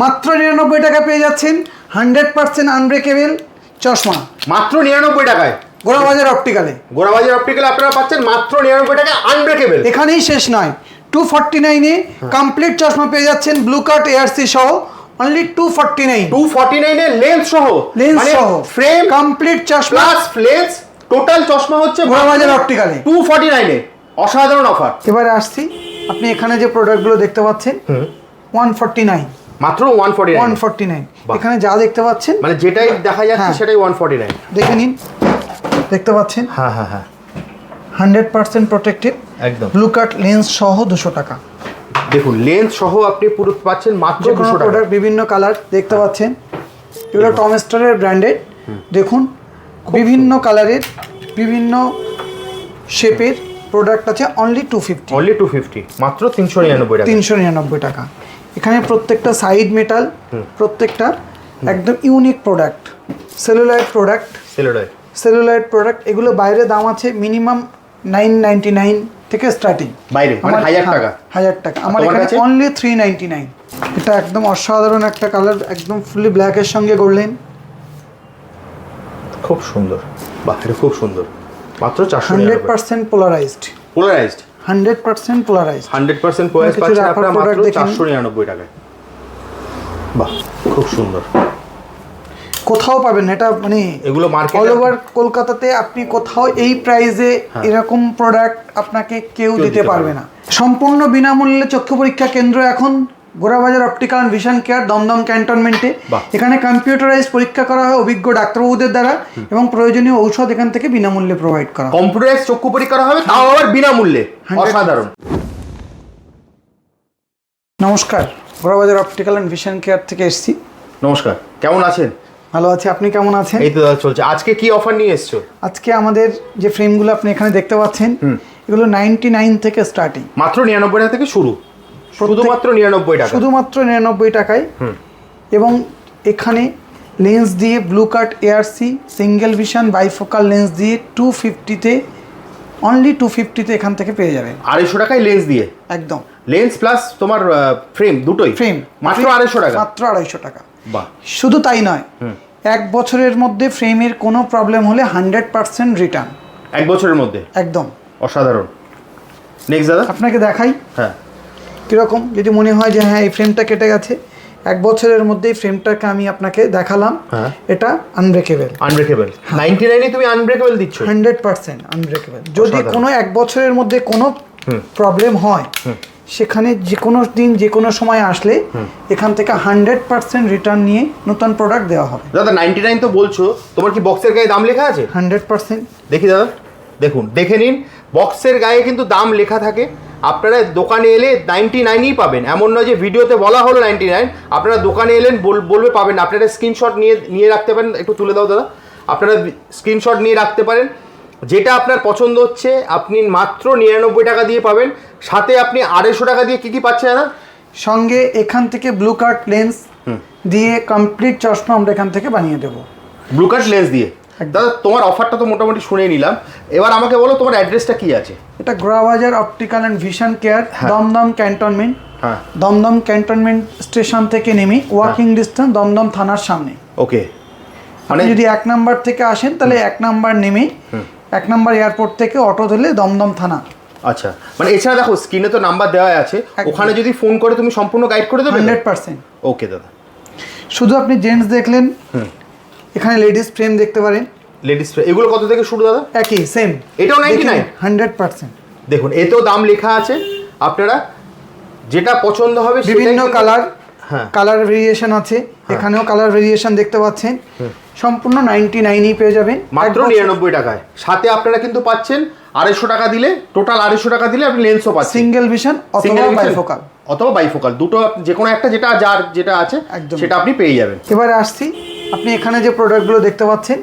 মাত্র নিরানব্বই টাকা পেয়ে যাচ্ছেন হান্ড্রেড পার্সেন্ট আনব্রেকেবল চশমা। মাত্র নিরানব্বই টাকায়। গোড়াবাজার অপটিক্যালে। গোড়াবাজার অপটিক্যাল আপনারা পাচ্ছেন মাত্র নিরানব্বই টাকা আনব্রেকেবল এখানেই শেষ নয়। টু ফর্টি নাইনে কমপ্লিট চশমা পেয়ে যাচ্ছেন ব্লু কার্ট এআরসি সহ only two forty nine two forty নাইনের লেন্স সহ লেন্স সহ। ফ্রেম কমপ্লিট চশমা। প্লাস লেন্স টোটাল চশমা হচ্ছে গোড়াবাজার অপটিক্যালে। টু ফর্টি নাইনে অসাধারণ অফার এবারে আসছি। আপনি এখানে যে প্রোডাক্টগুলো দেখতে পাচ্ছেন ওয়ান ফর্টি নাইন মাত্র one forty one forty nine বাহ। এখানে যা দেখতে পাচ্ছেন মানে যেটাই দেখা যাচ্ছে হ্যাঁ। সেটাই ওয়ান ফর্টি নাইন দেখে নিন। দেখতে পাচ্ছেন? হ্যাঁ হ্যাঁ হ্যাঁ। হান্ড্রেড পার্সেন্ট প্রোটেক্টেড একদম। ব্লু কার্ট লেন্স সহ দুশো টাকা। দেখুন লেন্স সহ আপনি পুরো পাচ্ছেন মাত্র দুশো টাকা। বিভিন্ন কালার দেখতে পাচ্ছেন। এগুলো টম স্টারের ব্র্যান্ডেড দেখুন বিভিন্ন কালারের বিভিন্ন শেপের প্রোডাক্ট আছে only two fifty only two fifty মাত্র তিনশো নিরানব্বই টাকা। তিনশো নিরানব্বই টাকা। এখানে প্রত্যেকটা সাইড মেটাল প্রত্যেকটা একদম unique product. Celluloid product. Celluloid. Product এগুলো বাইরে দাম আছে মিনিমাম নাইন নাইনটি নাইন থেকে স্টার্টিং। বাইরে? মানে হাজার টাকা? হাজার টাকা। আমার এখানে অনলি থ্রি নাইনটি নাইন এটা একদম অসাধারণ একটা কালার একদম ফুলি ব্ল্যাকের সঙ্গে করলেন খুব সুন্দর। বাহ এটা খুব সুন্দর। মাত্র চারশো hundred percent polarised polarised hundred percent polarise hundred percent polarise পাচ্ছেন আপনারা মাত্র। চারশো নিরানব্বই টাকায়। বাহ খুব সুন্দর। কোথাও পাবেন এটা মানে এগুলো market-এ- অল ওভার কলকাতাতে আপনি কোথাও এই প্রাইসে এরকম প্রোডাক্ট আপনাকে কেউ দিতে পারবে না। সম্পূর্ণ বিনামূল্যে চক্ষু পরীক্ষা কেন্দ্র এখন Gorabazar optical vision care Dum Dum ক্যান্টনমেন্টে। এখানে কম্পিউটারাইজ পরীক্ষা করা হয় অভিজ্ঞ ডাক্তারবাবুদের দ্বারা এবং প্রয়োজনীয় ঔষধ এখান থেকে বিনামূল্যে প্রোভাইড করা কম্পিউটারাইজ চক্ষু পরীক্ষা করা হবে তাও আবার বিনামূল্যে। অসাধারণ। নমস্কার Gorabazar optical and vision care থেকে এসেছি। নমস্কার কেমন আছেন? ভালো আছি আপনি কেমন আছেন? এই তো চলছে। আজকে কি অফার নিয়ে এসছো? আজকে আমাদের যে ফ্রেমগুলো আপনি এখানে দেখতে পাচ্ছেন এগুলো নাইনটি নাইন থেকে স্টার্টিং মাত্র নিরানব্বই থেকে শুরু। শুধুমাত্র নিরানব্বই টাকা শুধুমাত্র নিরানব্বই টাকায়। এবং এখানে লেন্স দিয়ে blue cut ARC single vision bifocal lens দিয়ে টু ফিফটিতে অনলি টু ফিফটিতে এখান থেকে পেয়ে যাবেন আড়াইশো টাকায় লেন্স দিয়ে? একদম। লেন্স প্লাস তোমার ফ্রেম দুটোই? ফ্রেম। মাত্র আড়াইশো টাকা? মাত্র আড়াইশো টাকা। বাহ। শুধু তাই নয় এক বছরের মধ্যে ফ্রেমের কোনো প্রবলেম হলে হান্ড্রেড পার্সেন্ট রিটার্ন এক বছরের মধ্যে? একদম। অসাধারণ। নেক্সট দাদা? আপনাকে দেখাই। হ্যাঁ। কীরকম? যদি মনে হয় যে হ্যাঁ এই ফ্রেমটা কেটে গেছে এক বছরের মধ্যেই ফ্রেমটাকে আমি আপনাকে দেখালাম। হ্যাঁ। এটা আনব্রেকেবল আনব্রেকেবল নাইনটি নাইনে তুমি আনব্রেকেবল দিচ্ছ? হান্ড্রেড পার্সেন্ট আনব্রেকেবল যদি কোনো এক বছরের মধ্যে কোনো প্রবলেম হয় সেখানে যে কোনো দিন যে কোনো সময় আসলে এখান থেকে হান্ড্রেড পার্সেন্ট রিটার্ন নিয়ে নতুন প্রোডাক্ট দেওয়া হবে। দাদা নাইনটি নাইন তো বলছো তোমার কি বক্সের গায়ে দাম লেখা আছে? হান্ড্রেড পার্সেন্ট দেখি দাদা দেখুন দেখে নিন। বক্সের গায়ে কিন্তু দাম লেখা থাকে। আপনারা দোকানে এলে নাইনটি নাইনই পাবেন। এমন নয় যে ভিডিওতে বলা হলো নাইনটি নাইন আপনারা দোকানে এলেন বল- বলবে পাবেন। আপনারা স্ক্রিনশট নিয়ে নিয়ে রাখতে পারেন। একটু তুলে দাও দাদা। আপনারা স্ক্রিনশট নিয়ে রাখতে পারেন। যেটা আপনার পছন্দ হচ্ছে আপনি মাত্র নিরানব্বই টাকা দিয়ে পাবেন। সাথে আপনি আড়াইশো টাকা দিয়ে কী কী পাচ্ছেন দাদা? সঙ্গে এখান থেকে ব্লু কার্ট লেন্স দিয়ে কমপ্লিট চশমা আমরা এখান থেকে বানিয়ে দেবো। ব্লু কার্ট লেন্স দিয়ে? দাদা তোমার অফারটা তো মোটামুটি শুনে নিলাম। এবার আমাকে বলো তোমার অ্যাড্রেসটা কি আছে? এটা Gorabazar optical and vision care Dum Dum cantonment হ্যাঁ। দমদম ক্যান্টনমেন্ট স্টেশন থেকে নেমে ওয়াকিং ডিস্টেন্স দমদম থানার সামনে। ওকে। মানে যদি এক নাম্বার থেকে আসেন তাহলে এক নাম্বার নেমে এক নাম্বার এয়ারপোর্ট থেকে অটো ধরলে দমদম থানা। আচ্ছা। মানে এছাড়া দেখো স্ক্রিনে তো নাম্বার দেওয়া আছে। ওখানে যদি ফোন করে তুমি সম্পূর্ণ গাইড করে দেবে? হান্ড্রেড পার্সেন্ট ওকে দাদা। শুধু আপনি জেন্টস দেখলেন এখানে লেডিস ফ্রেম দেখতে পারেন। লেডিস ফ্রেম এগুলো কত থেকে শুরু দাদা? একই সেম এটাও 99? হান্ড্রেড পার্সেন্ট দেখুন এতেও দাম লেখা আছে। আপনারা যেটা পছন্দ হবে বিভিন্ন কালার হ্যাঁ। কালার ভেরিয়েশন আছে। এখানেও কালার ভেরিয়েশন দেখতে পাচ্ছেন। সম্পূর্ণ নাইনটি নাইনই পেয়ে যাবেন। মাত্র নিরানব্বই টাকায়। সাথে আপনারা কিন্তু পাচ্ছেন আড়াইশো টাকা দিলে টোটাল আড়াইশো টাকা দিলে আপনি লেন্সও পাচ্ছেন। সিঙ্গেল ভিশন অথবা বাইফোকাল অথবা বাইফোকাল দুটো যে কোনো একটা যেটা যার যেটা আছে। সেটা আপনি পেয়ে যাবেন। এবারে আসছি। আপনি এখানে যে প্রোডাক্টগুলো দেখতে পাচ্ছেন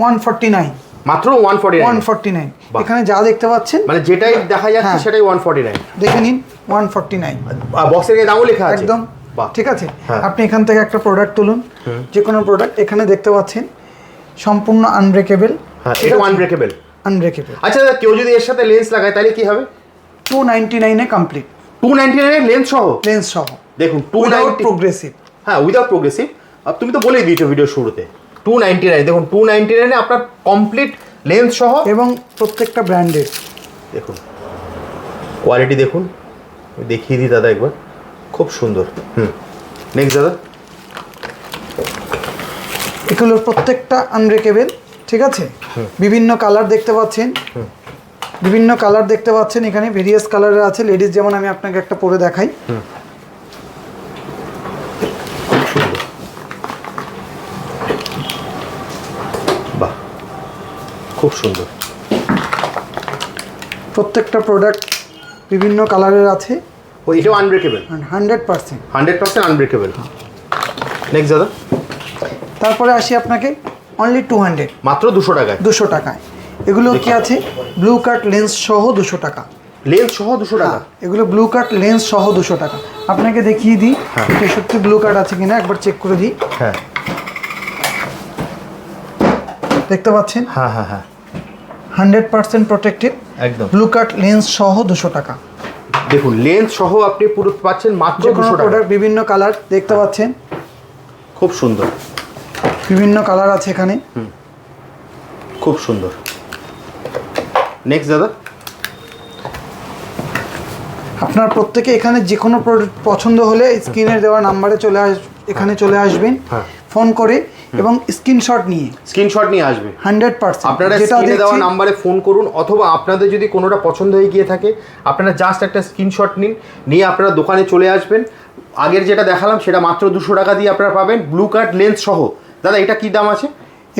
ওয়ান ফর্টি নাইন মাত্র one forty one forty nine এখানে যা দেখতে পাচ্ছেন মানে যেটাই দেখা যাচ্ছে হ্যাঁ। সেটাই ওয়ান ফর্টি নাইন দেখে নিন ওয়ান ফর্টি নাইন বক্সের দামও লেখা আছে। একদম। ঠিক আছে? হ্যাঁ। আপনি এখান থেকে একটা প্রোডাক্ট তুলুন। যে কোনো প্রোডাক্ট এখানে দেখতে পাচ্ছেন সম্পূর্ণ আনব্রেকেবল হ্যাঁ এটা আনব্রেকেবল আনব্রেকেবল আচ্ছা দাদা কেউ যদি এর সাথে লেন্স লাগায় তাহলে কি হবে? টু নাইনটি নাইনে কমপ্লিট টু নাইনটি নাইনের লেন্স সহ? লেন্স সহ। দেখুন টু নাইনটি প্রোগ্রেসিভ হ্যাঁ উইদাউট প্রোগ্রেসিভ আর তুমি তো বলেই দিয়েছ ভিডিও শুরুতে। টু নাইনটি নাইন দেখুন টু নাইনটি নাইনে আপনার কমপ্লিট লেন্থ সহ এবং প্রত্যেকটা ব্র্যান্ডের দেখুন কোয়ালিটি দেখুন দেখিয়ে দিই দাদা একবার খুব সুন্দর হুম। নেক্সট দাদা। এগুলোর প্রত্যেকটা আনব্রেকেবল ঠিক আছে? বিভিন্ন কালার দেখতে পাচ্ছেন। বিভিন্ন কালার দেখতে পাচ্ছেন এখানে ভেরিয়াস কালারের আছে। লেডিস যেমন আমি আপনাকে একটা পরে দেখাই বাহ খুব সুন্দর। প্রত্যেকটা প্রোডাক্ট বিভিন্ন কালারের আছে। ও এটাও unbreakable hundred percent hundred percent unbreakable next দাদা। তারপরে আসি আপনাকে অনলি টু হান্ড্রেড মাত্র দুশো টাকায়? দুশো টাকায়। এগুলো কি আছে? ব্লু কাট লেন্স সহ দুশো টাকা। লেন্স সহ দুশো টাকা? এগুলো ব্লু কাট লেন্স সহ দুশো টাকা। আপনাকে দেখিয়ে দিই হ্যাঁ। এটা সত্যি ব্লু কাট আছে কিনা একবার চেক করে দিই। হ্যাঁ। দেখতে পাচ্ছেন? হ্যাঁ হ্যাঁ হ্যাঁ। হান্ড্রেড পার্সেন্ট প্রোটেক্টেড একদম। ব্লু কাট লেন্স সহ দুশো টাকা। দেখুন লেন্স সহ আপনি পুরো পাচ্ছেন মাত্র দুশো টাকা। বিভিন্ন কালার দেখতে পাচ্ছেন। খুব সুন্দর। বিভিন্ন কালার আছে এখানে। খুব সুন্দর। নেক্সট দাদা। আপনার প্রত্যেকে এখানে যে কোনো প্রোডাক্ট পছন্দ হলে স্ক্রিনে দেওয়া নাম্বারে চলে আস এখানে চলে আসবেন। হ্যাঁ। ফোন করে এবং স্ক্রিনশট নিয়ে। স্ক্রিনশট নিয়ে আসবে। Hundred percent. আপনারা যেটা স্ক্রিনে দেওয়া নাম্বারে ফোন করুন অথবা আপনাদের যদি কোনোটা পছন্দ হয়ে গিয়ে থাকে আপনারা জাস্ট একটা স্ক্রিনশট নিন নিয়ে আপনারা দোকানে চলে আসবেন। আগের যেটা দেখালাম সেটা মাত্র দুশো টাকা দিয়ে আপনারা পাবেন। ব্লু কার্ড লেন্স সহ। দাদা এটা কি দাম আছে?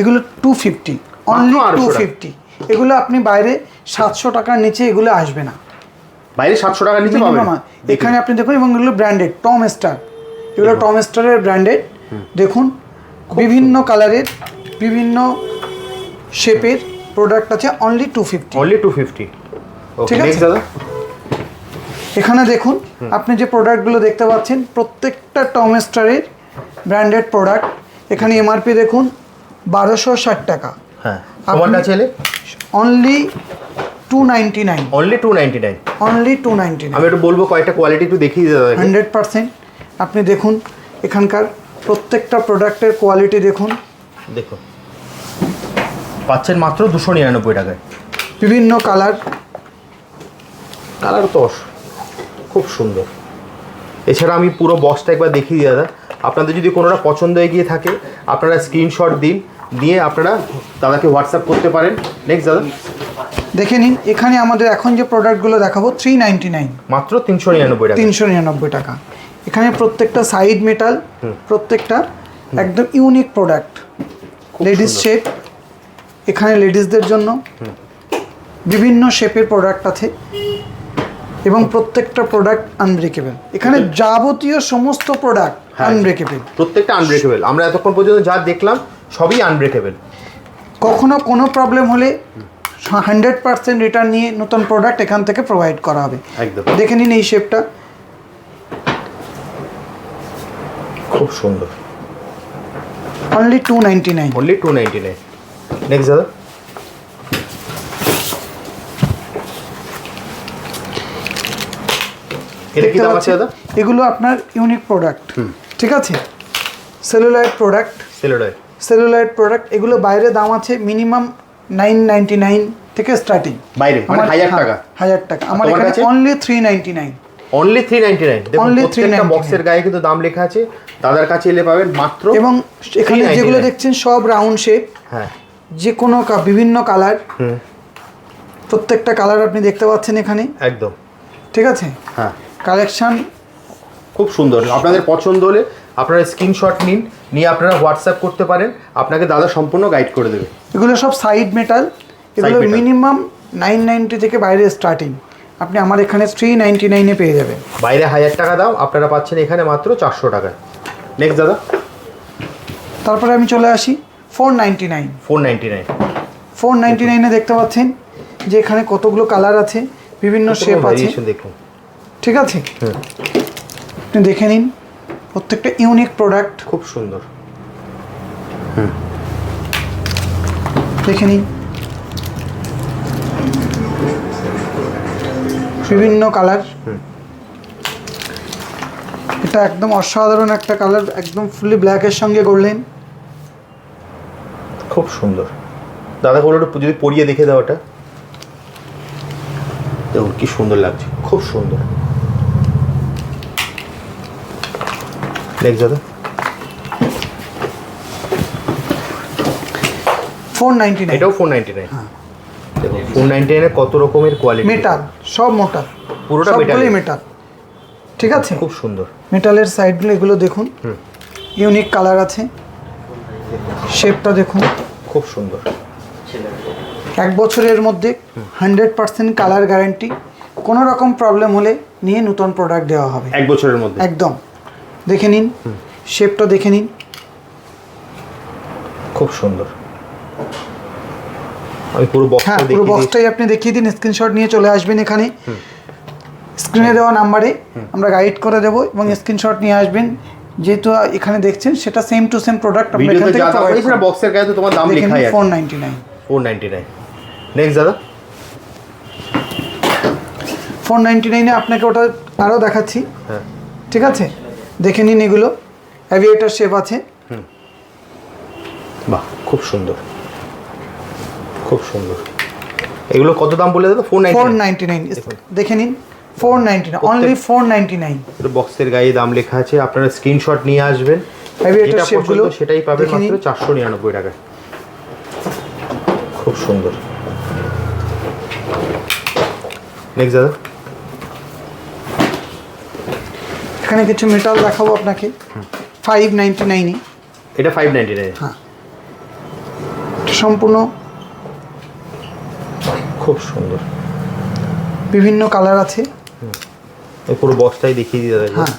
এগুলো two fifty only two fifty এগুলো আপনি বাইরে সাতশো টাকার নিচে এগুলো আসবে না। বাইরে সাতশো টাকার নিচে পাবেন? এখানে আপনি দেখুন এবং এগুলো ব্র্যান্ডেড টম স্টার এগুলো টম স্টারের ব্র্যান্ডেড দেখুন। বিভিন্ন কালারের বিভিন্ন শেপের প্রোডাক্ট আছে only two fifty only two fifty ঠিক আছে। দাদা। এখানে দেখুন আপনি যে প্রোডাক্টগুলো দেখতে পাচ্ছেন প্রত্যেকটা টম স্টারের ব্র্যান্ডেড প্রোডাক্ট এখানে এমআরপি দেখুন বারোশো ষাট টাকা। হ্যাঁ আপনি- কাছে এলে? Only two ninety nine only two ninety nine only two ninety nine আমি একটু বলব কয়েকটা কোয়ালিটি একটু দেখিয়ে দাদা হান্ড্রেড পারসেন্ট আপনি দেখুন এখানকার প্রত্যেকটা প্রোডাক্টের কোয়ালিটি দেখুন। দেখুন। পাচ্ছেন মাত্র দুশো নিরানব্বই টাকায়। বিভিন্ন কালার কালার তো খুব সুন্দর। এছাড়া আমি পুরো বক্সটা একবার দেখিয়ে দিই দাদা। আপনাদের যদি কোনোটা পছন্দ হয়ে গিয়ে থাকে আপনারা স্ক্রিনশট দিন দিয়ে আপনারা দাদাকে হোয়াটসঅ্যাপ করতে পারেন। নেক্সট দাদা। দেখে নিন এখানে আমাদের এখন যে প্রোডাক্টগুলো দেখাবো থ্রি নাইনটি নাইন মাত্র তিনশো নিরানব্বই টাকা। তিনশো নিরানব্বই টাকা। এখানে প্রত্যেকটা সাইড মেটাল প্রত্যেকটা একদম ইউনিক প্রোডাক্ট লেডিস শেপ এখানে লেডিসদের জন্য। বিভিন্ন শেপের প্রোডাক্ট আছে। এবং প্রত্যেকটা প্রোডাক্ট আনব্রেকেবল এখানে যাবতীয় সমস্ত প্রোডাক্ট হ্যাঁ। আনব্রেকেবল প্রত্যেকটা আনব্রেকেবল আমরা এতক্ষণ পর্যন্ত যা দেখলাম সবই আনব্রেকেবল কখনো কোনো প্রবলেম হলে হান্ড্রেড পার্সেন্ট রিটার্ন নিয়ে নতুন প্রোডাক্ট এখান থেকে প্রোভাইড করা হবে। একদম। দেখে নিন এই শেপটা খুব সুন্দর। Only two ninety nine only two ninety nine next দাদা। এটা কি দাম আছে দাদা? এগুলো আপনার ইউনিক প্রোডাক্ট ঠিক আছে? সেলুলাইট প্রোডাক্ট সেলোডায় সেলুলাইট প্রোডাক্ট এগুলো বাইরে দাম আছে মিনিমাম নাইন নাইনটি নাইন থেকে স্টার্টিং বাইরে মানে হাজার টাকা। হাজার টাকা। আমার এখানে only three ninety nine only three ninety nine প্রত্যেকটা 399 বক্সের গায়ে কিন্তু দাম লেখা আছে। দাদার কাছে এলে পাবেন মাত্র এবং এখানে যেগুলো দেখছেন সব রাউন্ড শেপ হ্যাঁ। যে কোনো কা- বিভিন্ন কালার প্রত্যেকটা কালার আপনি দেখতে পাচ্ছেন এখানে। একদম। ঠিক আছে? হ্যাঁ। কালেকশন খুব সুন্দর। আপনাদের পছন্দ হলে আপনারা স্ক্রিনশট নিন নিয়ে আপনারা হোয়াটসঅ্যাপ করতে পারেন। আপনাকে দাদা সম্পূর্ণ গাইড করে দেবে। এগুলো সব সাইড মেটাল এগুলো মিনিমাম নাইন নাইনটি থেকে বাইরে স্টার্টিং আপনি আমার এখানে থ্রি নাইনটি নাইনে পেয়ে যাবেন। বাইরে হাজার টাকা দাম আপনারা পাচ্ছেন এখানে মাত্র চারশো টাকায় নেক্সট দাদা। তারপরে আমি চলে আসি four ninety nine four ninety nine four ninety নাইনে দেখতে পাচ্ছেন যে এখানে কতগুলো কালার আছে বিভিন্ন শেপ আছে। দেখুন। ঠিক আছে? আপনি দেখে নিন প্রত্যেকটা ইউনিক প্রোডাক্ট খুব সুন্দর। দেখে নিন। বিভিন্ন কালার এটা একদম অসাধারণ একটা কালার একদম ফুলি ব্ল্যাকের সঙ্গে করলেন খুব সুন্দর। দাদা একটু যদি পরিয়ে দেখে দাও ওটা। দেখুন কি সুন্দর লাগছে খুব সুন্দর। নেক্সট দাদা। ফোর নাইনটি নাইন এটাও ফোর নাইনটি নাইন দেখুন ফোর নাইনটি কত রকমের কোয়ালিটি মেটাল সব মোটাল পুরোটা metal-এর। মেটাল ঠিক আছে? খুব সুন্দর। মেটালের সাইডগুলো এগুলো দেখুন। ইউনিক কালার আছে। শেপটা দেখুন। খুব সুন্দর। এক বছরের মধ্যে হান্ড্রেড পার্সেন্ট কালার গ্যারান্টি কোনো রকম প্রবলেম হলে নিয়ে নতুন প্রোডাক্ট দেওয়া হবে। এক বছরের মধ্যে। একদম। দেখে নিন। শেপটা দেখে নিন। খুব সুন্দর। আমি পুরো হ্যাঁ বক্সটা পুরো দেখিয়ে দিয়েছি বক্সটাই আপনি দেখিয়ে দিন স্ক্রিনশট নিয়ে চলে আসবেন এখানে। স্ক্রিনে দেওয়া নাম্বারে আমরা গাইড করে দেবো এবং স্ক্রিনশট নিয়ে আসবেন। যেহেতু এখানে দেখছেন সেটা সেম টু সেম প্রোডাক্ট আমরা এখান থেকে প্রোভাইড আছে বক্সের গায়ে তো তোমার দাম নিন আছে। Four ninety nine four ninety nine next দাদা। ফোর নাইনটি নাইনে আপনাকে ওটা আরও দেখাচ্ছি। হ্যাঁ। ঠিক আছে? দেখে নিন এগুলো। অ্যাভিয়েটার শেপ আছে। বাহ খুব সুন্দর। খুব সুন্দর। এগুলো কত দাম বলে দাদা ফোর ফোর নাইনটি নাইন দেখে নিন। Four ninety nine only four ninety nine বক্সের গায়ে দাম লেখা আছে। আপনারা স্ক্রিনশট নিয়ে আসবেন। যেটা পছন্দ সেটাই পাবেন মাত্র চারশো নিরানব্বই টাকায়। খুব সুন্দর। নেক্সট দাদা। এখানে কিছু মেটাল দেখাবো আপনাকে। ফাইভ নাইনটি নাইনে এটা ফাইভ নাইনটি নাইন হ্যাঁ সম্পূর্ণ খুব সুন্দর। বিভিন্ন কালার আছে। এই পুরো বক্সটাই দেখিয়ে দিয়ে দাদা হ্যাঁ।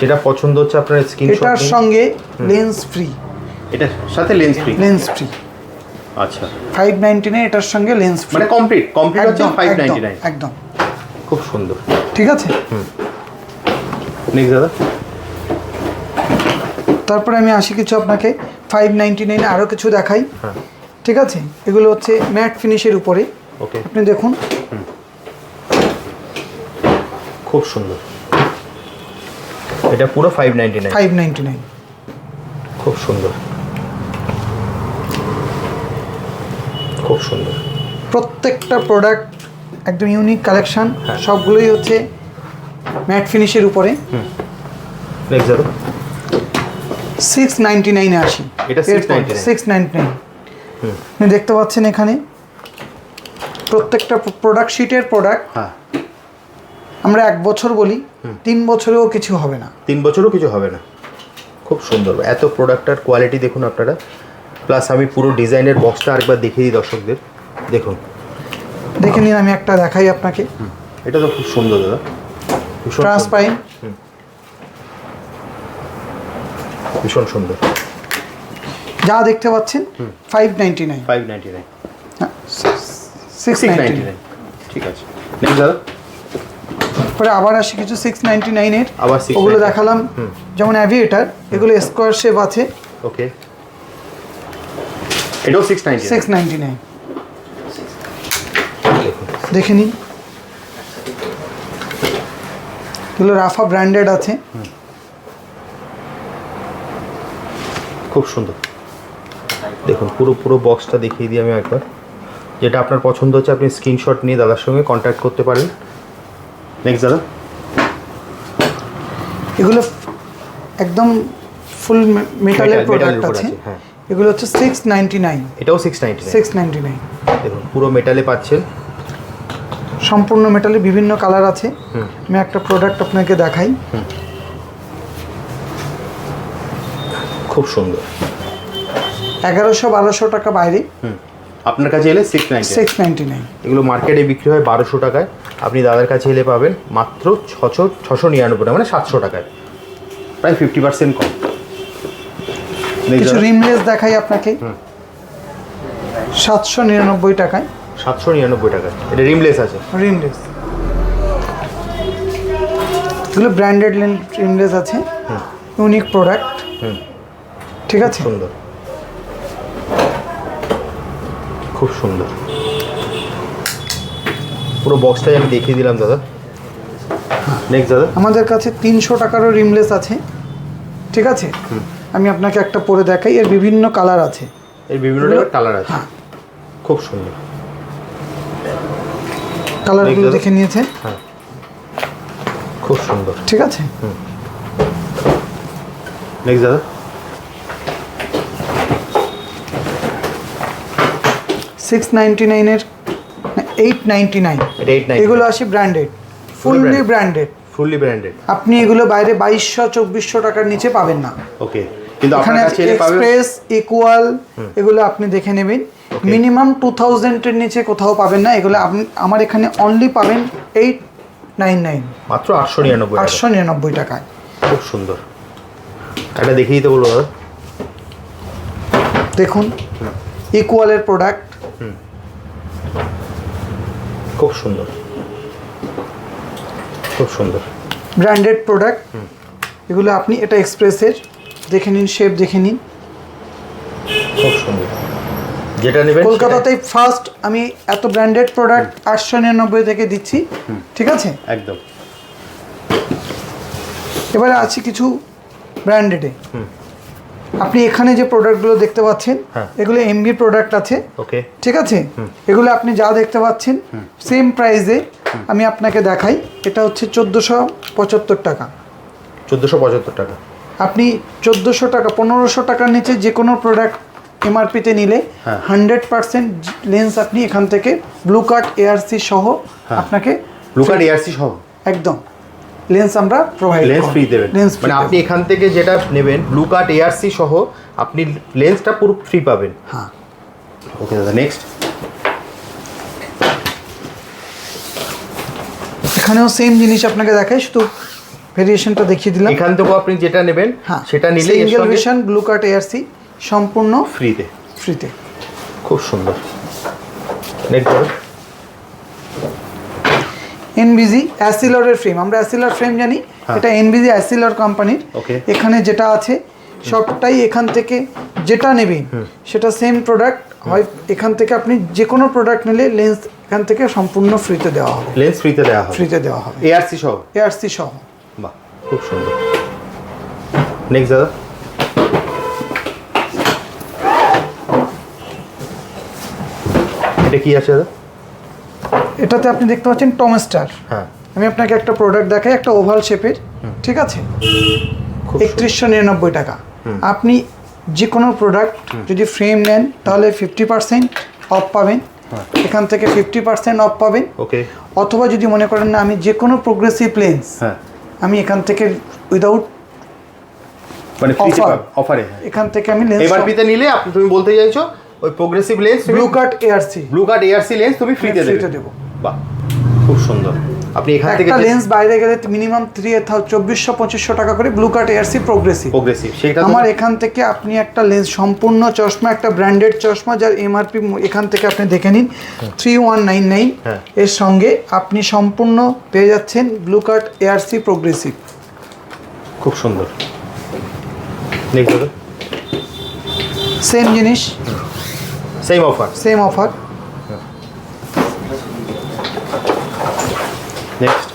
যেটা পছন্দ হচ্ছে আপনার স্ক্রিনশট এটার সঙ্গে লেন্স ফ্রি এটার সাথে লেন্স ফ্রি লেন্স ফ্রি আচ্ছা। ফাইভ নাইনটি নাইন এটার সঙ্গে লেন্স ফ্রি মানে কমপ্লিট কমপ্লিট হচ্ছে একদম ফাইভ একদম নাইনটি নাইন একদম। খুব সুন্দর। ঠিক আছে? হুম। নেক্সট দাদা। তারপরে আমি আসি কিছু আপনাকে। ফাইভ নাইনটি নাইনে আরও কিছু দেখাই। হ্যাঁ। ঠিক আছে? এগুলো হচ্ছে ম্যাট ফিনিশের উপরে। ওকে। আপনি দেখুন। খুব সুন্দর। এটা পুরো five ninety nine five ninety nine খুব সুন্দর। খুব সুন্দর। প্রত্যেকটা প্রোডাক্ট একদম ইউনিক কালেকশন হ্যাঁ। সবগুলোই হচ্ছে ম্যাট ফিনিশের উপরে। সিক্স নাইনটি নাইনে আসি। এটা 699 সিক্স নাইনটি নাইন দেখতে পাচ্ছেন এখানে প্রত্যেকটা প্রোডাক্ট শিটের প্রোডাক্ট হ্যাঁ। আমরা এক বছর বলি তিন বছরেও কিছু হবে না। তিন বছরও কিছু হবে না। খুব সুন্দর এত প্রোডাক্টটার কোয়ালিটি দেখুন আপনারা। প্লাস আমি পুরো ডিজাইনের বক্সটা আরেকবার দেখিয়ে দিই দর্শকদের। দেখুন। দেখে নিন আমি একটা দেখাই আপনাকে। এটা তো খুব সুন্দর দাদা। ট্রান্সপারেন্ট ভীষণ সুন্দর। যা দেখতে পাচ্ছেন five ninety nine five ninety nine six ninety nine ঠিক আছে। দাদা। পরে আবার আসি কিছু সিক্স নাইনটি নাইনের আবার ওগুলো দেখালাম। যেমন অ্যাভিয়েটার এগুলো স্কোয়ার শেপ আছে। ওকে এটাও six ninety six ninety nine দেখে নিন। এগুলো রাফা ব্র্যান্ডেড আছে। খুব সুন্দর। দেখুন পুরো পুরো বক্সটা দেখিয়ে দিই আমি একবার। যেটা আপনার পছন্দ হচ্ছে আপনি স্ক্রিনশট নিয়ে দাদার সঙ্গে কন্ট্যাক্ট করতে পারেন। নেক্সট দাদা। এগুলো একদম ফুল মেটালের প্রোডাক্ট আছে। হ্যাঁ। এগুলো হচ্ছে সিক্স নাইনটি নাইন এটাও six ninety six ninety nine দেখুন পুরো মেটালে পাচ্ছেন। সম্পূর্ণ মেটালে বিভিন্ন কালার আছে। আমি একটা প্রোডাক্ট আপনাকে দেখাই। খুব সুন্দর। এগারোশো বারোশো টাকা বাইরে। হুম। আপনার কাছে এলে six ninety six ninety nine এগুলো মার্কেটে বিক্রি হয় বারোশো টাকায়। আপনি দাদার কাছে এলে পাবেন মাত্র ছশো ছশো নিরানব্বই টাকা মানে সাতশো টাকায়। প্রায় ফিফটি পার্সেন্ট কম। কিছু রিমলেস দেখাই আপনাকে। সাতশো নিরানব্বই টাকায়। সাতশো নিরানব্বই টাকায়। এটা রিমলেস আছে। রিমলেস। এগুলো ব্র্যান্ডেড রিমলেস আছে। ইউনিক প্রোডাক্ট হুম। ঠিক আছে? সুন্দর। খুব সুন্দর। পুরো বক্সটাই আমি দেখিয়ে দিলাম দাদা। নেক্সট দাদা। আমাদের কাছে তিনশো টাকারও রিমলেস আছে। ঠিক আছে? আমি আপনাকে একটা পরে দেখাই এর বিভিন্ন কালার আছে। এর বিভিন্ন টাইপের কালার আছে। হ্যাঁ। খুব সুন্দর। কালারগুলো। দেখে নিয়েছেন খুব সুন্দর। ঠিক আছে? নেক্সট দাদা। সিক্স নাইনটি নাইনের এইট নাইনটি নাইন এগুলো আসে branded fully branded fully branded আপনি এগুলো বাইরে বাইশশো চব্বিশশো টাকার নিচে পাবেন না। ওকে কিন্তু আপনার কাছে এক্সপ্রেস ইকুয়াল এগুলো আপনি দেখে নেবেন। মিনিমাম টু থাউজেন্ডের নিচে কোথাও পাবেন না। এগুলো আপনি আমার এখানে অনলি পাবেন এইট নাইন নাইন মাত্র আটশো নিরানব্বই আটশো নিরানব্বই টাকায়। খুব সুন্দর। এটা দেখিয়ে দিতে বলব দেখুন ইকুয়ালের প্রোডাক্ট খুব সুন্দর। খুব সুন্দর। ব্র্যান্ডেড প্রোডাক্ট এগুলো আপনি এটা এক্সপ্রেসের দেখে নিন শেপ দেখে নিন। খুব সুন্দর। যেটা নেবেন সেটা- কলকাতাতে ফার্স্ট আমি এত ব্র্যান্ডেড প্রোডাক্ট আটশো নিরানব্বই থেকে দিচ্ছি ঠিক আছে? একদম। এবারে আছি কিছু ব্র্যান্ডেডে আপনি এখানে যে প্রোডাক্টগুলো দেখতে পাচ্ছেন হ্যাঁ। এগুলো এমবি প্রোডাক্ট আছে। ওকে ঠিক আছে? এগুলো আপনি যা দেখতে পাচ্ছেন সেম প্রাইসে আমি আপনাকে দেখাই। এটা হচ্ছে চোদ্দোশো পঁচাত্তর টাকা। চোদ্দোশো পঁচাত্তর টাকা। আপনি চোদ্দোশো টাকা পনেরোশো টাকার নিচে যে কোনো প্রোডাক্ট এমআরপিতে নিলে। হান্ড্রেড পার্সেন্ট লেন্স আপনি এখান থেকে ব্লু কার্ড এআরসি সহ হ্যাঁ। আপনাকে লুকার এআরসি সহ? একদম। লেন্স আমরা প্রোভাইড লেন্স ফ্রি দেবেন। লেন্স মানে আপনি এখান থেকে যেটা নেবেন ব্লু কার্ড এআরসি সহ আপনি লেন্সটা পুরো ফ্রি পাবেন। হ্যাঁ। ওকে দাদা নেক্সট এখানেও সেম জিনিস আপনাকে দেখাই শুধু ভেরিয়েশনটা দেখিয়ে দিলাম। এখান থেকেও আপনি যেটা নেবেন হ্যাঁ। সেটা নিলে সিঙ্গেল সঙ্গে ভিশন ব্লু কার্ড এআরসি সম্পূর্ণ ফ্রিতে ফ্রিতে খুব সুন্দর। নেক্সট এনবিজি অ্যাসিলরের ফ্রেম আমরা অ্যাসিলর ফ্রেম জানি হ্যাঁ। এটা এনবিজি অ্যাসিলর কোম্পানির. এখানে যেটা আছে সবটাই এখান থেকে যেটা নেবেন সেটা সেম প্রোডাক্ট হয় এখান থেকে আপনি যে কোনো প্রোডাক্ট নিলে লেন্স এখান থেকে সম্পূর্ণ ফ্রিতে দেওয়া হবে। লেন্স ফ্রিতে দেওয়া হবে। ফ্রিতে দেওয়া হবে। এআরসি সহ? এআরসি সহ। বাহ খুব সুন্দর। নেক্সট দাদা। এটা কি আছে দাদা? এটাতে আপনি দেখতে পাচ্ছেন টমেস্টার হ্যাঁ। আমি আপনাকে একটা প্রোডাক্ট দেখাই একটা ওভাল শেপের ঠিক আছে? একত্রিশশো নিরানব্বই টাকা। আপনি যে কোনো প্রোডাক্ট যদি ফ্রেম নেন তাহলে ফিফটি পার্সেন্ট অফ পাবেন। হ্যাঁ। এখান থেকে ফিফটি পার্সেন্ট অফ পাবেন। ওকে। অথবা যদি মনে করেন না আমি যে কোনো প্রোগ্রেসিভ লেন্স হ্যাঁ। আমি এখান থেকে উইদাউট মানে অফারে এখান থেকে আমি লেন্স এমআরপিতে নিলে আপনি তুমি বলতে চাইছো ওই progressive lens blue cut ARC blue cut ARC lens তুমি ফ্রিতে ফ্রিতে দেবো। বাহ খুব সুন্দর। আপনি এখান থেকে একটা লেন্স বাইরে গেলে মিনিমাম থ্রি চব্বিশশো পঁচিশশো টাকা করে blue cut ARC progressive progressive সেটা আমার এখান থেকে আপনি একটা লেন্স সম্পূর্ণ চশমা একটা ব্র্যান্ডেড চশমা যার এমআরপি এখান থেকে আপনি দেখে নিন। Three one nine nine. এর সঙ্গে আপনি সম্পূর্ণ পেয়ে যাচ্ছেন ব্লু কার্ট এআরসি প্রোগ্রেসিভ খুব সুন্দর। সেম জিনিস। Same offer same offer next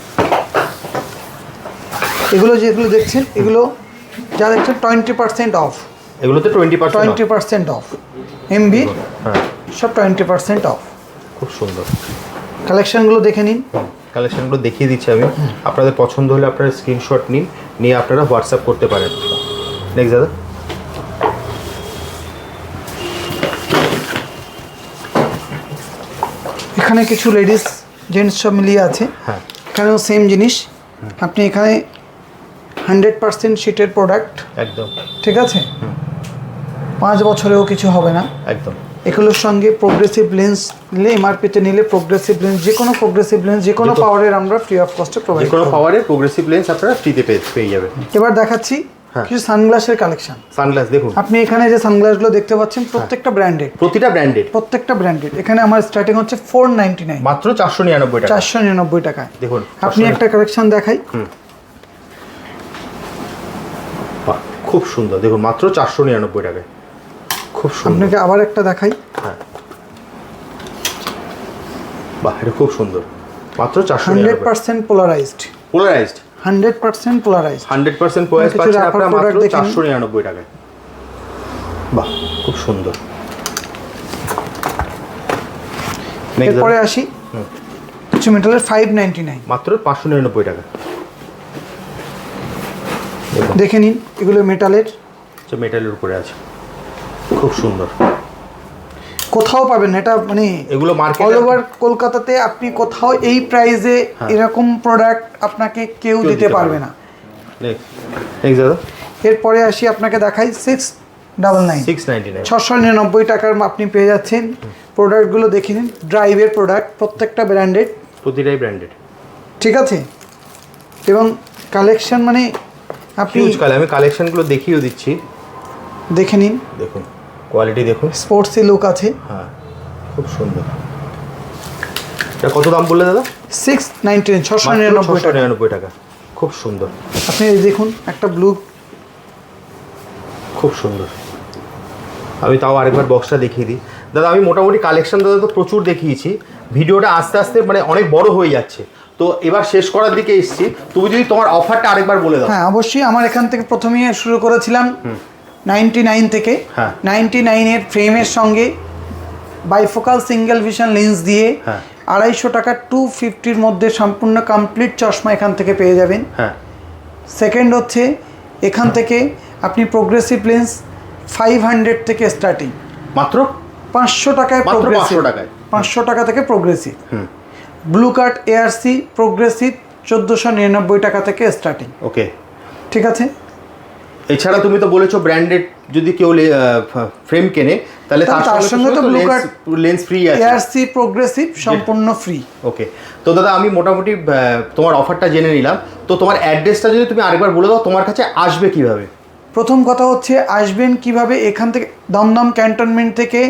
এগুলো যেগুলো দেখছেন এগুলো যা দেখছেন টোয়েন্টি পার্সেন্ট অফ এগুলোতে twenty twenty percent off MB হ্যাঁ। সব টোয়েন্টি পার্সেন্ট অফ খুব সুন্দর। কালেকশনগুলো দেখে নিন। কালেকশনগুলো দেখিয়ে দিচ্ছি আমি। আপনাদের পছন্দ হলে আপনারা স্ক্রিনশট নিন নিয়ে আপনারা হোয়াটসঅ্যাপ করতে পারেন। নেক্সট দাদা। এখানে কিছু লেডিস জেন্টস সব মিলিয়ে আছে। হ্যাঁ। এখানেও সেম জিনিস। আপনি এখানে হান্ড্রেড পার্সেন্ট শিটের প্রোডাক্ট? একদম। ঠিক আছে? পাঁচ বছরেও কিছু হবে না। একদম। এগুলোর সঙ্গে প্রোগ্রেসিভ লেন্স নিলে এমআরপিতে নিলে প্রোগ্রেসিভ লেন্স যে কোনো প্রোগ্রেসিভ লেন্স যে কোনো পাওয়ারের আমরা ফ্রি অফ কস্টে প্রোভাইড যে কোনো পাওয়ারের প্রোগ্রেসিভ লেন্স আপনারা ফ্রিতে পেয়ে পেয়ে যাবেন। এবার দেখাচ্ছি হ্যাঁ। কিছু সানগ্লাসের কালেকশন সানগ্লাস দেখুন। আপনি এখানে যে সানগ্লাসগুলো দেখতে পাচ্ছেন প্রত্যেকটা ব্র্যান্ডেড প্রতিটা ব্র্যান্ডেড প্রত্যেকটা ব্র্যান্ডেড এখানে আমার স্টার্টিং হচ্ছে ফোর নাইনটি নাইন মাত্র চারশো নিরানব্বই টাকা। চারশো নিরানব্বই টাকায়। দেখুন আপনি একটা কালেকশন দেখাই বাহ, খুব সুন্দর। দেখুন মাত্র চারশো নিরানব্বই টাকায়। খুব সুন্দর। আপনাকে আবার একটা দেখাই? হ্যাঁ। বাহ এটা খুব সুন্দর। মাত্র চারশো hundred percent polarized polarized hundred percent polarize hundred percent কিছু পাচ্ছেন আপনারা মাত্র। চারশো নিরানব্বই টাকায়। বাহ খুব সুন্দর। এরপরে আসি। কিছু মেটালের ফাইভ নাইনটি নাইন মাত্র পাঁচশো নিরানব্বই টাকা দেখে নিন এগুলো মেটালের মেটালের উপরে আছে। খুব সুন্দর। কোথাও পাবেন এটা মানে এগুলো মার্কেট অল ওভার কলকাতাতে আপনি কোথাও এই প্রাইসে এরকম প্রোডাক্ট আপনাকে কেউ হ্যাঁ। দিতে পারবে না। এরপরে আসি আপনাকে দেখাই সিক্স ডাবল নাইন ছশো নিরানব্বই টাকার আপনি পেয়ে যাচ্ছেন। প্রোডাক্টগুলো দেখে নিন ড্রাইভের প্রোডাক্ট প্রত্যেকটা ব্র্যান্ডেড প্রতিটাই ব্র্যান্ডেড ঠিক আছে? এবং কালেকশন মানে আপনি হিউজ কালে আমি কালেকশনগুলো দেখিয়েও দিচ্ছি। দেখে নিন। দেখুন কোয়ালিটি দেখুন। স্পোর্টসি লুক আছে। হ্যাঁ খুব সুন্দর। এটা কত দাম বললে দাদা? সিক্স নাইনটি নাইন ছশো নিরানব্বই 699 টাকা। টাকা। খুব সুন্দর। আপনি দেখুন একটা ব্লু খুব সুন্দর। আমি তাও আরেকবার বক্সটা দেখিয়ে দিই। দাদা আমি মোটামুটি কালেকশন দাদা তো প্রচুর দেখিয়েছি। ভিডিওটা আস্তে আস্তে মানে অনেক বড় হয়ে যাচ্ছে। তো এবার শেষ করার দিকে এসেছি। তুমি যদি তোমার অফারটা আরেকবার বলে দাও। হ্যাঁ অবশ্যই আমার এখান থেকে প্রথমেই শুরু করেছিলাম নাইনটি নাইন থেকে। হ্যাঁ। নাইনটি নাইনের ফ্রেমের সঙ্গে বাইফোকাল সিঙ্গেল ভিশন লেন্স দিয়ে হ্যাঁ। আড়াইশো টাকা টু ফিফটির মধ্যে সম্পূর্ণ কমপ্লিট চশমা এখান থেকে পেয়ে যাবেন। হ্যাঁ। সেকেন্ড হচ্ছে এখান থেকে আপনি প্রোগ্রেসিভ লেন্স ফাইভ হান্ড্রেড থেকে স্টার্টিং মাত্র? পাঁচশো টাকায় প্রোগ্রেসিভ টাকায়। পাঁচশো টাকা থেকে প্রোগ্রেসিভ হুম। ব্লু কার্ড এআরসি প্রোগ্রেসিভ চোদ্দোশো নিরানব্বই টাকা থেকে স্টার্টিং ওকে ঠিক আছে? এছাড়া তুমি তো বলেছ ব্র্যান্ডেড যদি কেউ ফ্রেম কেনে তাহলে তার সঙ্গে তো Blue Card লেন্স ফ্রি আছে। এআরসি প্রোগ্রেসিভ সম্পূর্ণ ফ্রি ওকে তো দাদা আমি মোটামুটি তোমার অফারটা জেনে নিলাম। তো তোমার অ্যাড্রেসটা যদি তুমি আরেকবার বলে দাও তোমার কাছে আসবে কীভাবে? প্রথম কথা হচ্ছে আসবেন কীভাবে এখান থেকে দমদম ক্যান্টনমেন্ট থেকে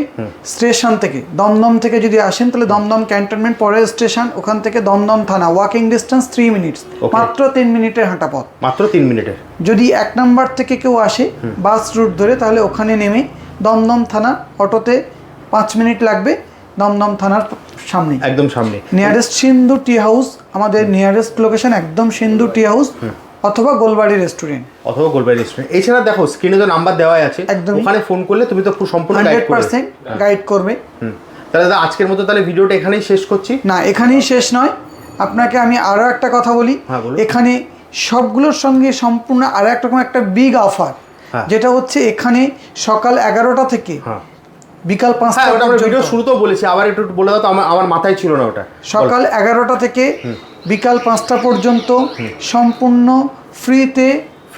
স্টেশন থেকে। দমদম থেকে যদি আসেন তাহলে দমদম ক্যান্টনমেন্ট পরের স্টেশন ওখান থেকে দমদম থানা। Walking distance three minutes. মাত্র তিন মিনিটের হাঁটা পথ। মাত্র তিন মিনিটের। যদি এক নাম্বার থেকে কেউ আসে বাস রুট ধরে তাহলে ওখানে নেমে দমদম থানা অটোতে পাঁচ মিনিট লাগবে দমদম থানার সামনে। একদম সামনে। নিয়ারেস্ট সিন্ধু টি হাউস আমাদের নিয়ারেস্ট লোকেশন একদম সিন্ধু টি হাউস অথবা গোলবাড়ি রেস্টুরেন্ট অথবা গোলবাড়ি রেস্টুরেন্ট এছাড়া দেখো স্ক্রিনে তো নাম্বার দেওয়াই আছে। একদমই। ওখানে ফোন করলে তুমি তো পুরো সম্পূর্ণ গাইড হান্ড্রেড করবে পার্সেন্ট গাইড করবে। তাহলে দাদা আজকের মতো তাহলে ভিডিওটা এখানেই শেষ করছি। না এখানেই শেষ নয়। আপনাকে আমি আরও একটা কথা বলি। হ্যাঁ, এখানে সবগুলোর সঙ্গে সম্পূর্ণ আরও একটা রকম একটা বিগ অফার হ্যাঁ। যেটা হচ্ছে এখানে সকাল এগারোটা থেকে হ্যাঁ। বিকাল পাঁচটা ভিডিও শুরুতেও বলেছি। আবার একটু একটু বলে দাও তো আমার আমার মাথায় ছিল না ওটা। সকাল এগারোটা থেকে বিকাল পাঁচটা পর্যন্ত সম্পূর্ণ ফ্রিতে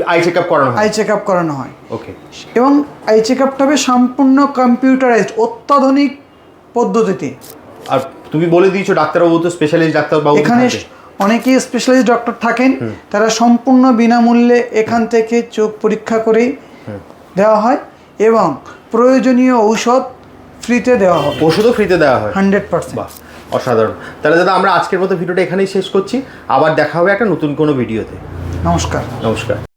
আই চেক আপ করানো আই হয়। চেক আপ করানো হয়। ওকে। এবং আই চেক আপটা হবে সম্পূর্ণ কম্পিউটারাইজড অত্যাধুনিক পদ্ধতিতে। আর তুমি বলে দিয়েছ ডাক্তারবাবু তো স্পেশালিস্ট ডাক্তারবাবু এখানে অনেকেই স্পেশালিস্ট ডক্টর থাকেন তারা সম্পূর্ণ বিনামূল্যে এখান থেকে চোখ পরীক্ষা করে দেওয়া হয় এবং প্রয়োজনীয় ঔষধ ফ্রিতে দেওয়া হবে। ওষুধও ফ্রিতে দেওয়া হয়। Hundred percent. অসাধারণ। তাহলে দাদা আমরা আজকের মতো ভিডিওটা এখানেই শেষ করছি। আবার দেখা হবে একটা নতুন কোনো ভিডিওতে। নমস্কার। নমস্কার।